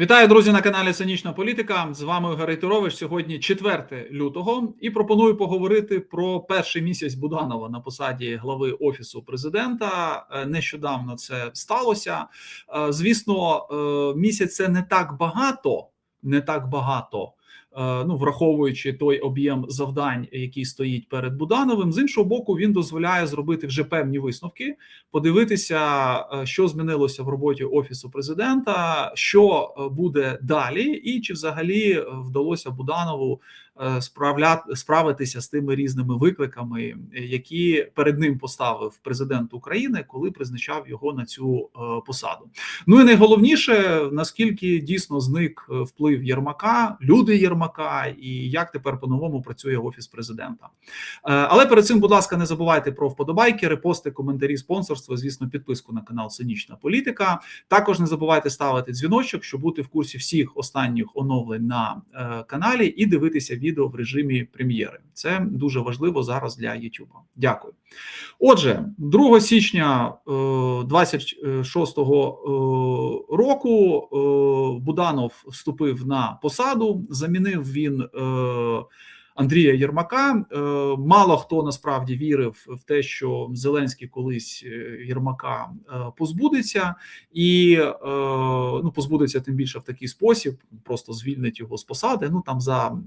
Вітаю, друзі, на каналі Цинічна Політика. З вами Гарий Турович. Сьогодні 4 лютого, і пропоную поговорити про перший місяць Буданова на посаді глави офісу президента. Е, Нещодавно це сталося. Е, Звісно, е, місяць це не так багато, не так багато. Е, Ну, враховуючи той об'єм завдань, який стоїть перед Будановим, з іншого боку, він дозволяє зробити вже певні висновки, подивитися, е, що змінилося в роботі офісу президента, що е, буде далі, і чи взагалі вдалося Буданову справляти справитися з тими різними викликами, е, які перед ним поставив президент України, коли призначав його на цю е, посаду. Ну і найголовніше наскільки дійсно зник е, вплив Єрмака, люди Єрмака, і як тепер по-новому працює офіс президента. Е, Але перед цим, будь ласка, не забувайте про вподобайки, репости, коментарі, спонсорство. Звісно, підписку на канал Цинічна Політика. Також не забувайте ставити дзвіночок, щоб бути в курсі всіх останніх оновлень на е, каналі і дивитися відео в режимі прем'єри. Це дуже важливо зараз для YouTube. Дякую. Отже, 2 січня е, 26-го е, року е, Буданов вступив на посаду. Замінив він. Андрія Єрмака Е, мало хто насправді вірив в те, що Зеленський колись е, Єрмака е, позбудеться, і ну позбудеться тим більше в такий спосіб, просто звільнить його з посади. Ну там за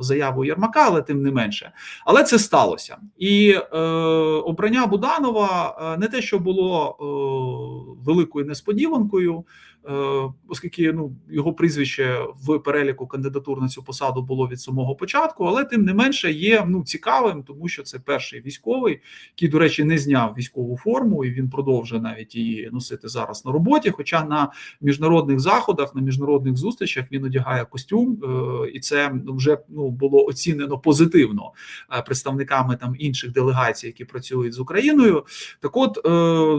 заявою Єрмака, але тим не менше. Але це сталося, і обрання Буданова не те, що було великою несподіванкою. Е, Оскільки ну його прізвище в переліку кандидатур на цю посаду було від самого початку, але тим не менше є ну цікавим, тому що це перший військовий, який, до речі, не зняв військову форму, і він продовжує навіть її носити зараз на роботі. Хоча на міжнародних заходах, на міжнародних зустрічах він одягає костюм, е, і це вже ну було оцінено позитивно е, представниками там інших делегацій, які працюють з Україною. Так, от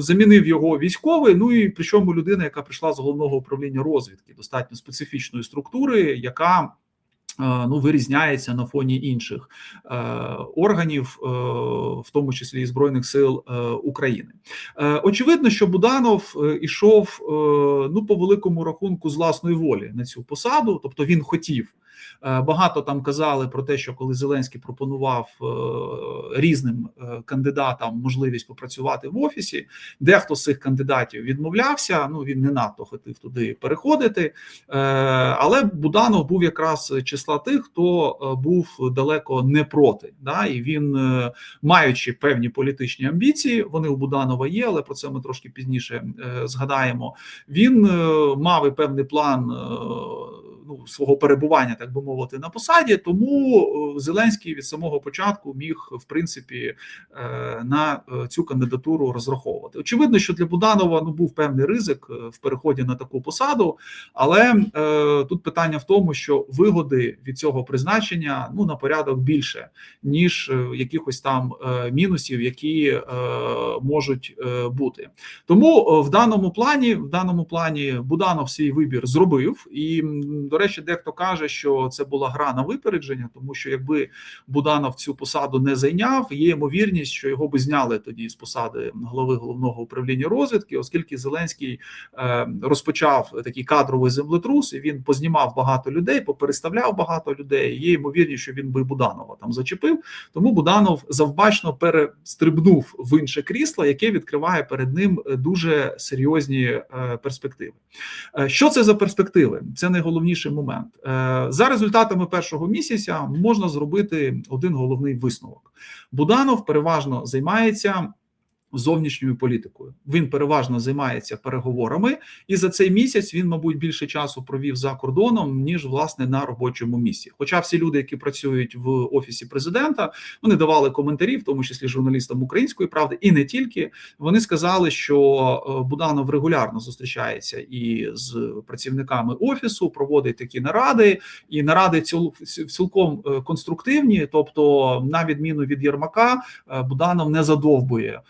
замінив його військовий. Ну і причому людина, яка прийшла з головного управління розвідки, достатньо специфічної структури, яка е, ну вирізняється на фоні інших е, органів, е, в тому числі і збройних сил е, України. Е, очевидно, що Буданов е, ішов е, ну по великому рахунку з власної волі на цю посаду, тобто він хотів. Е, Багато там казали про те, що коли Зеленський пропонував е, різним е, кандидатам можливість попрацювати в офісі, дехто з цих кандидатів відмовлявся. Ну він не надто хотів туди переходити. Але Буданов був якраз числа тих, хто був далеко не проти. Да? І він, маючи певні політичні амбіції, вони у Буданова є, але про це ми трошки пізніше згадаємо. Він мав і певний план. Ну, свого перебування, так би мовити, на посаді, тому е, Зеленський від самого початку міг в принципі е, на е, цю кандидатуру розраховувати. Очевидно, що для Буданова ну був певний ризик в переході на таку посаду, але тут питання в тому, що вигоди від цього призначення ну на порядок більше, ніж якихось там мінусів, які можуть бути. Тому в даному плані, в даному плані, Буданов свій вибір зробив, і речі, дехто каже, що це була гра на випередження, тому що якби Буданов цю посаду не зайняв, є ймовірність, що його би зняли тоді з посади голови головного управління розвідки, оскільки Зеленський е, розпочав такий кадровий землетрус, і він познімав багато людей, попереставляв багато людей. Є ймовірність, що він би Буданова там зачепив. Тому Буданов завбачно перестрибнув в інше крісло, яке відкриває перед ним е, дуже серйозні е, перспективи. Що це за перспективи? Це найголовніший момент. Е, За результатами першого місяця можна зробити один головний висновок. Буданов переважно займається зовнішньою політикою. Він переважно займається переговорами, і за цей місяць він, мабуть, більше часу провів за кордоном ніж власне на робочому місці. Хоча всі люди, які працюють в офісі президента, вони давали коментарі, в тому числі журналістам української правди, і не тільки вони сказали, що е, Буданов регулярно зустрічається і з працівниками офісу, проводить такі наради, і наради ціл- цілком е, конструктивні. Тобто, на відміну від Єрмака, е, Буданов не задовбує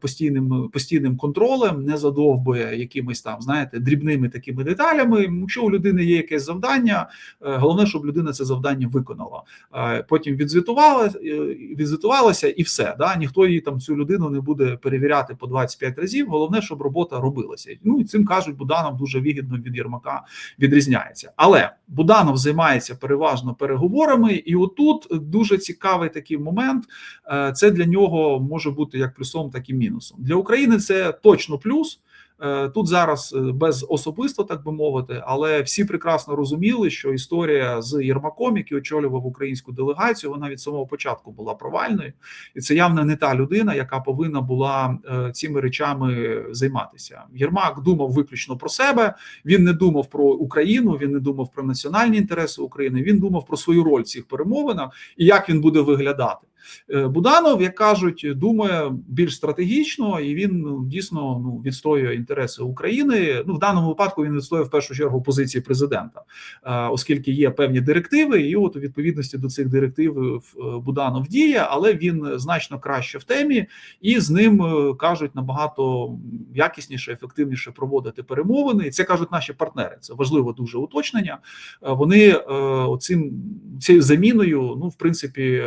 постійним постійним контролем, не задовбує якимись там, знаєте, дрібними такими деталями. Якщо у людини є якесь завдання, е, головне, щоб людина це завдання виконала. Е, Потім відзвітувала, е, відзвітувалася і все. Да? Ніхто її там цю людину не буде перевіряти по 25 разів. Головне, щоб робота робилася. Ну і цим кажуть, Буданов дуже вигідно від Єрмака відрізняється. Але Буданов займається переважно переговорами, і отут дуже цікавий такий момент. Е, Це для нього може бути як плюсом, так і мінусом. Для України це точно плюс. Е, Тут зараз е, без особисто, так би мовити, але всі прекрасно розуміли, що історія з Єрмаком, який очолював українську делегацію, вона від самого початку була провальною, і це явно не та людина, яка повинна була е, цими речами займатися. Єрмак думав виключно про себе. Він не думав про Україну, він не думав про національні інтереси України. Він думав про свою роль в цих перемовинах і як він буде виглядати. Е, Буданов, як кажуть, думає більш стратегічно, і він ну, дійсно ну відстоює інтереси України. Ну в даному випадку він відстоює в першу чергу позиції президента, е, оскільки є певні директиви, і от у відповідності до цих директив е, Буданов діє, але він значно краще в темі, і з ним кажуть набагато якісніше, ефективніше проводити перемовини. І це кажуть наші партнери. Це важливо дуже уточнення. Вони оцим цією заміною, ну в принципі,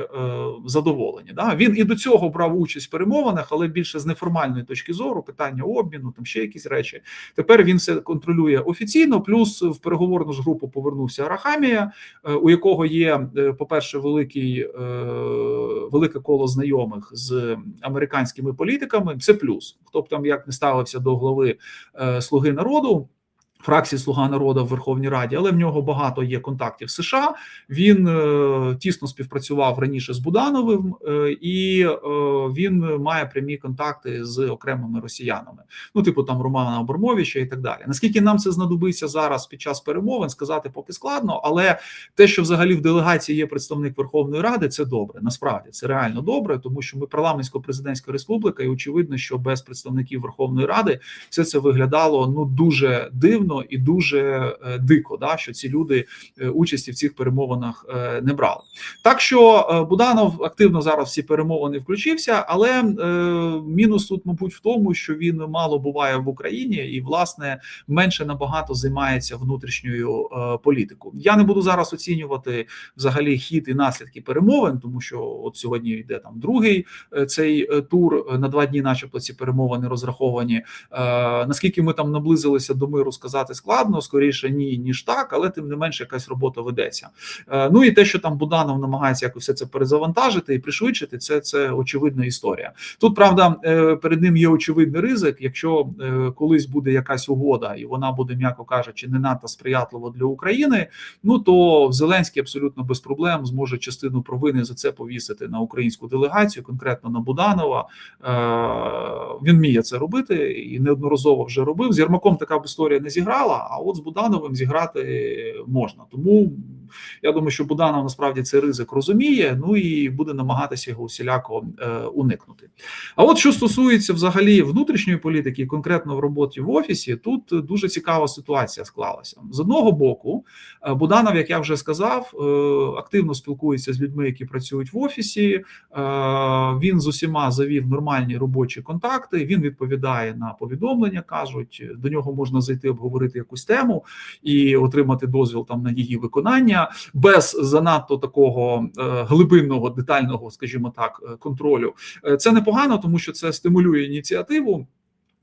задоволені задоволені. Да? Він і до цього брав участь в перемовинах, але більше з неформальної точки зору, питання обміну, там ще якісь речі. Тепер він все контролює офіційно. Плюс в переговорну ж групу повернувся Арахамія, у якого є, по перше, великий велике коло знайомих з американськими політиками. Це плюс. Хто б там як не ставився до голови Слуги народу фракції Слуга народу в Верховній Раді, але в нього багато є контактів з США. Він е, тісно співпрацював раніше з Будановим, е, і е, він має прямі контакти з окремими росіянами. Ну, типу там Романа Абормовича і так далі. Наскільки нам це знадобиться зараз під час перемовин, сказати поки складно, але те, що взагалі в делегації є представник Верховної Ради, це добре. Насправді це реально добре, тому що ми парламентсько-президентська республіка, і очевидно, що без представників Верховної Ради все це виглядало ну дуже дивно дивно і дуже е, дико, да що ці люди е, участі в цих перемовинах е, не брали. Так що Буданов активно зараз всі перемовини включився, але мінус тут, мабуть, в тому, що він мало буває в Україні і, власне, менше набагато займається внутрішньою політикою. Я не буду зараз оцінювати взагалі хід і наслідки перемовин, тому що от сьогодні йде там другий цей тур на два дні, начебто, ці перемовини розраховані. Наскільки ми там наблизилися до миру, сказати сказати складно, скоріше ні, ніж так, але тим не менше якась робота ведеться. Е, ну і те, що там Буданов намагається якось все це перезавантажити і пришвидшити, це це очевидна історія. Тут правда е, перед ним є очевидний ризик. Якщо е, колись буде якась угода, і вона буде, м'яко кажучи, не надто сприятлива для України. Ну то Зеленський абсолютно без проблем зможе частину провини за це повісити на українську делегацію, конкретно на Буданова. Він вміє це робити і неодноразово вже робив. З Єрмаком така б історія не зіграла зіграла, а от з Будановим зіграти можна. Тому я думаю, що Буданов насправді цей ризик розуміє, ну і буде намагатися його усіляко е, уникнути. А от що стосується взагалі внутрішньої політики, конкретно в роботі в офісі, тут дуже цікава ситуація склалася з одного боку. Е, Буданов, як я вже сказав, е, активно спілкується з людьми, які працюють в офісі. Він з усіма завів нормальні робочі контакти. Він відповідає на повідомлення, кажуть, до нього можна зайти обговорити обговорити якусь тему і отримати дозвіл там на її виконання без занадто такого е, глибинного детального, скажімо так, е, контролю. Е, це непогано, тому що це стимулює ініціативу.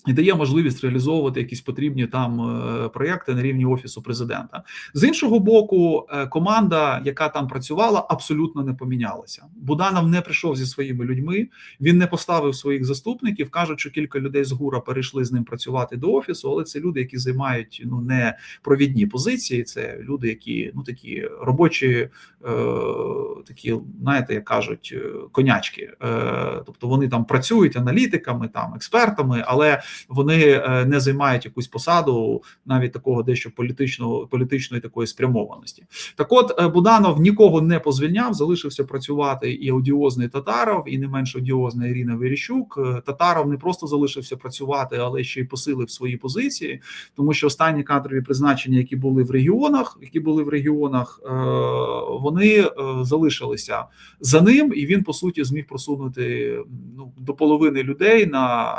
І дає можливість реалізовувати якісь потрібні там е, проєкти на рівні офісу президента. З іншого боку, е, команда, яка там працювала, абсолютно не помінялася. Буданов не прийшов зі своїми людьми. Він не поставив своїх заступників. кажуть, що кілька людей з гура перейшли з ним працювати до офісу, але це люди, які займають ну не провідні позиції. Це люди, які ну такі робочі, е, такі, знаєте, як кажуть, конячки. Е, Тобто вони там працюють аналітиками, там експертами, але вони не займають якусь посаду, навіть такого дещо політичного політичної такої спрямованості. Так, от Буданов нікого не позвільняв, залишився працювати і одіозний Татаров, і не менш одіозна Ірина Веріщук. Татаров не просто залишився працювати, але ще й посилив свої позиції, тому що останні кадрові призначення, які були в регіонах, які були в регіонах, вони залишилися за ним, і він по суті зміг просунути ну до половини людей на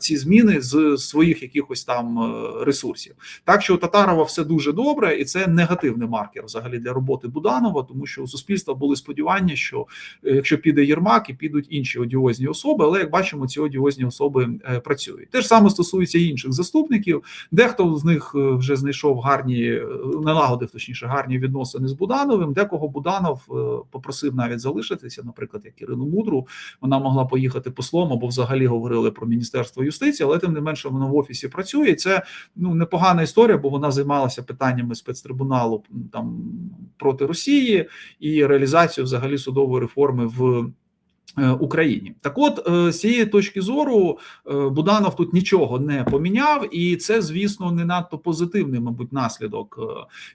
ці зміни з своїх якихось там ресурсів. Так що у Татарова все дуже добре, і це негативний маркер взагалі для роботи Буданова, тому що у суспільства були сподівання, що е, якщо піде Єрмак і підуть інші одіозні особи, але як бачимо, ці одіозні особи е, працюють. Те ж саме стосується інших заступників. Дехто з них е, вже знайшов гарні налагодив, точніше гарні відносини з Будановим. Декого Буданов попросив навіть залишитися, наприклад, як Ірину Мудру, вона могла поїхати послом або взагалі говорили про міністерство юстиції, але тим не менше вона в офісі працює. Це ну непогана історія, бо вона займалася питаннями спецтрибуналу там проти Росії і реалізацію взагалі судової реформи в. Е, Україні так, от е, з цієї точки зору е, Буданов тут нічого не поміняв, і це, звісно, не надто позитивний, мабуть, наслідок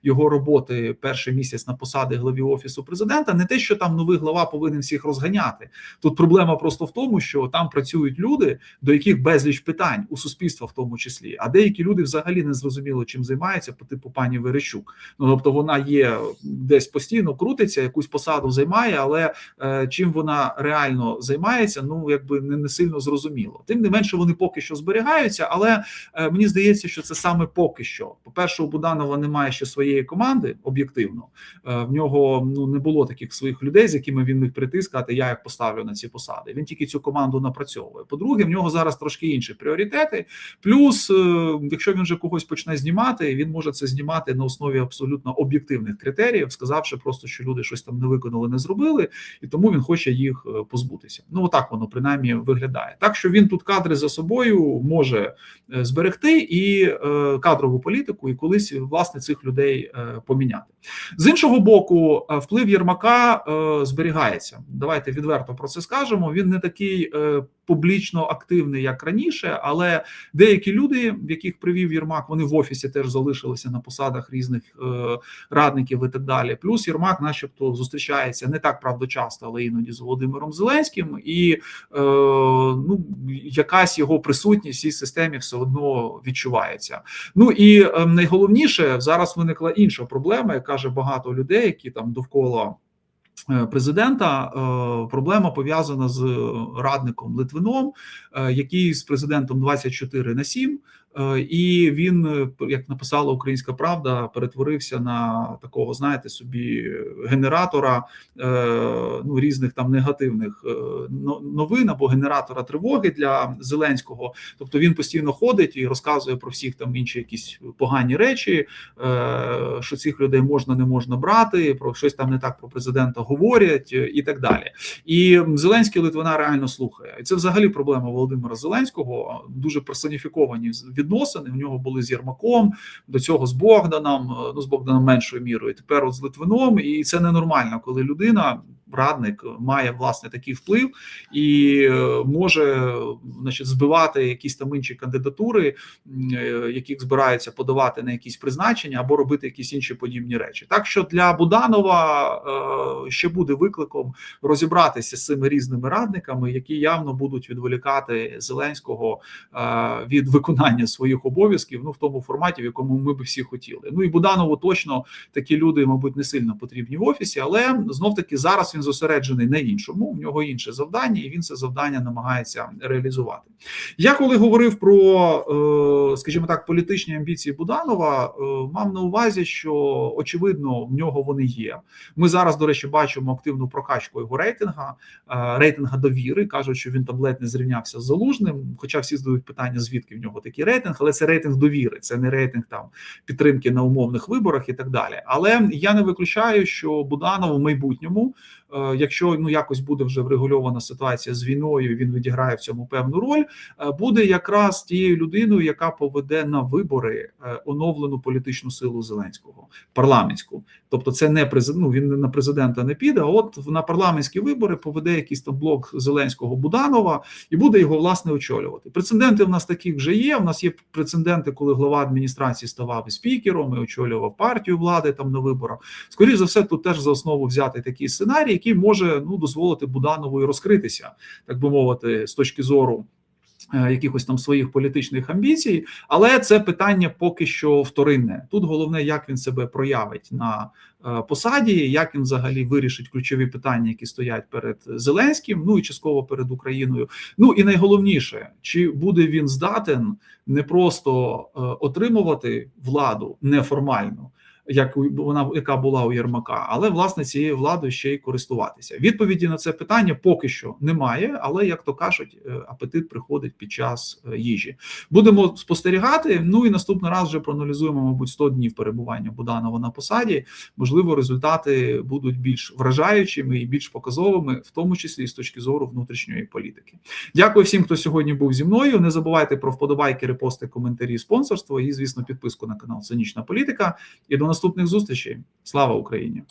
його роботи перший місяць на посади главі офісу президента. Не те, що там новий глава повинен всіх розганяти. Тут проблема просто в тому, що там працюють люди, до яких безліч питань у суспільства, в тому числі, а деякі люди взагалі не зрозуміло, чим займаються по типу пані Верещук. Ну тобто вона є десь постійно крутиться, якусь посаду займає, але чим вона реально реально займається, ну якби не, не сильно зрозуміло. Тим не менше, вони поки що зберігаються, але е, мені здається, що це саме поки що. По перше, у Буданова немає ще своєї команди об'єктивно. Е, в нього ну не було таких своїх людей, з якими він міг прийти сказати, я їх поставлю на ці посади. Він тільки цю команду напрацьовує. По-друге, в нього зараз трошки інші пріоритети. Плюс, е, якщо він вже когось почне знімати, він може це знімати на основі абсолютно об'єктивних критеріїв, сказавши просто, що люди щось там не виконали, не зробили, і тому він хоче їх е, позбутися. Ну отак воно принаймні виглядає. Так що він тут кадри за собою може е, зберегти і е, кадрову політику, і колись власне цих людей е, поміняти. З іншого боку, вплив Єрмака зберігається. Давайте відверто про це скажемо. Він не такий публічно активний як раніше, але деякі люди, в яких привів Єрмак, вони в офісі теж залишилися на посадах різних радників і так далі. Плюс Єрмак, начебто, зустрічається не так правда часто, але іноді з Володимиром Зеленським, і е, ну якась його присутність в цій системі все одно відчувається. Ну і е, найголовніше зараз виникла інша проблема, як каже багато людей, які там довкола. Е, президента е, проблема пов'язана з радником Литвином, який з президентом 24 на 7 Е, і він, е, як написала Українська Правда, перетворився на такого, знаєте, собі генератора е, ну різних там негативних новин або генератора тривоги для Зеленського. Тобто він постійно ходить і розказує про всіх там інші якісь погані речі, що цих людей можна не можна брати, про щось там не так про президента говорять і так далі. І Зеленський Литвина реально слухає. І це взагалі проблема Володимира Зеленського, дуже персоніфіковані відносини. У нього були з Єрмаком, до цього з Богданом, е, ну з Богданом меншою мірою. Тепер от з Литвином, і це ненормально, коли людина радник має власне такий вплив і е, може значить, збивати якісь там інші кандидатури, е, яких збираються подавати на якісь призначення або робити якісь інші подібні речі. Так що для Буданова е, ще буде викликом розібратися з цими різними радниками, які явно будуть відволікати Зеленського від виконання своїх обов'язків, ну в тому форматі, в якому ми би всі хотіли. Ну і Буданову точно такі люди, мабуть, не сильно потрібні в офісі, але знов таки зараз він він зосереджений на іншому, у нього інше завдання, і він це завдання намагається реалізувати. Я коли говорив про, е, скажімо так, політичні амбіції Буданова, е, мав на увазі, що очевидно в нього вони є. Ми зараз, до речі, бачимо активну прокачку його рейтинга, е, рейтинга довіри. кажуть, що він там не зрівнявся з залужним. Хоча всі задають питання, звідки в нього такий рейтинг, але це рейтинг довіри, це не рейтинг там підтримки на умовних виборах і так далі. Але я не виключаю, що Буданов у майбутньому якщо ну якось буде вже врегульована ситуація з війною, він відіграє в цьому певну роль. е, Буде якраз тією людиною, яка поведе на вибори е, оновлену політичну силу Зеленського парламентську. Тобто, це не ну, він на президента не піде. А от на парламентські вибори поведе якийсь там блок Зеленського Буданова і буде його власне очолювати. Прецеденти в нас таких вже є. У нас є прецеденти, коли глава адміністрації ставав і спікером і очолював партію влади там на виборах. Скоріше за все, тут теж за основу взяти такий сценарій, який може ну дозволити Буданову розкритися, так би мовити, з точки зору. е, Якихось там своїх політичних амбіцій, але це питання поки що вторинне. Тут головне, як він себе проявить на е, посаді, як він взагалі вирішить ключові питання, які стоять перед Зеленським, ну і частково перед Україною. Ну і найголовніше, чи буде він здатен не просто е, отримувати владу неформально, як вона яка була у Єрмака, але власне цією владою ще й користуватися. Відповіді на це питання поки що немає, але як то кажуть, е, апетит приходить під час е, їжі. Будемо спостерігати. Ну і наступний раз вже проаналізуємо, мабуть, 100 днів перебування Буданова на посаді. Можливо, результати будуть більш вражаючими і більш показовими, в тому числі з точки зору внутрішньої політики. Дякую всім, хто сьогодні був зі мною. Не забувайте про вподобайки, репости, коментарі, спонсорство і, звісно, підписку на канал Цинічна Політика. І до наступних зустрічей. Слава Україні!